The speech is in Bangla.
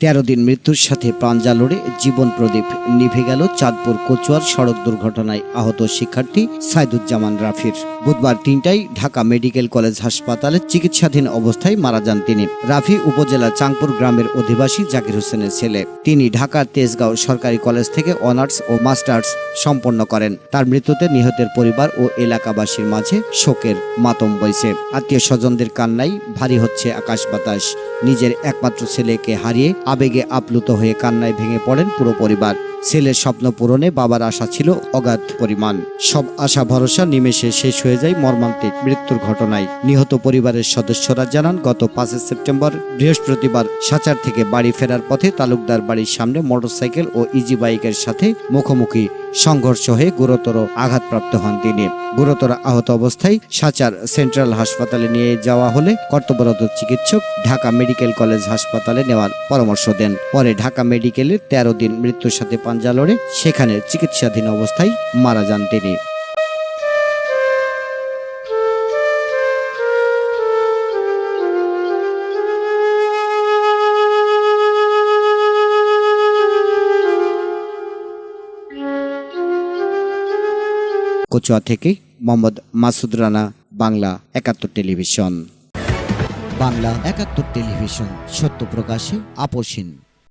তেরো দিন মৃত্যুর সাথে প্রাঞ্জা লড়ে জীবন প্রদীপ নিভে গেল চাঁদপুর কচুয়ার সড়ক দুর্ঘটনায় আহত শিক্ষার্থী সাইদুজ্জামান রাফির। বুধবার তিনটায় ঢাকা মেডিকেল কলেজ হাসপাতালে চিকিৎসাধীন অবস্থায় মারা যান তিনি। রাফি উপজেলার চাংপুর গ্রামের অধিবাসী জাকির হোসেনের ছেলে। তিনি ঢাকার তেজগাঁও সরকারি কলেজ থেকে অনার্স ও মাস্টার্স সম্পন্ন করেন। তার মৃত্যুতে নিহতের পরিবার ও এলাকাবাসীর মাঝে শোকের মাতম বইছে। আত্মীয় স্বজনদের কান্নাই ভারী হচ্ছে আকাশ বাতাস। নিজের একমাত্র ছেলেকে হারিয়ে আবেগে আপ্লুত হয়ে কান্নায় ভেঙে পড়েন পুরো পরিবার। ছেলের স্বপ্ন পূরণে বাবার আশা ছিল অগাধ পরিমাণ। সব আশা ভরসা নিমেষে শেষ হয়ে যায় মর্মান্তিক মৃত্যুর ঘটনায়। নিহত পরিবারের সদস্যরা জানান, গত পাঁচই সেপ্টেম্বর বৃহস্পতিবার সাচার থেকে বাড়ি ফেরার পথে তালুকদার বাড়ির সামনে মোটরসাইকেল ও ইজি বাইকের সাথে মুখোমুখি সংঘর্ষ হয়ে গুরুতর আঘাতপ্রাপ্ত হন তিনি। গুরুতর আহত অবস্থায় সাচার সেন্ট্রাল হাসপাতালে নিয়ে যাওয়া হলে কর্তব্যরত চিকিৎসক ঢাকা মেডিকেল কলেজ হাসপাতালে নেওয়ার পরামর্শ দেন। পরে ঢাকা মেডিকেলে তেরো দিন মৃত্যুর সাথে পাঞ্জা লড়ে সেখানে চিকিৎসাধীন অবস্থায় মারা যান তিনি। কচুয়া থেকে মোহাম্মদ মাসুদ রানা, বাংলা একাত্তর টেলিভিশন। বাংলা একাত্তর টেলিভিশন, সত্য প্রকাশে আপোষহীন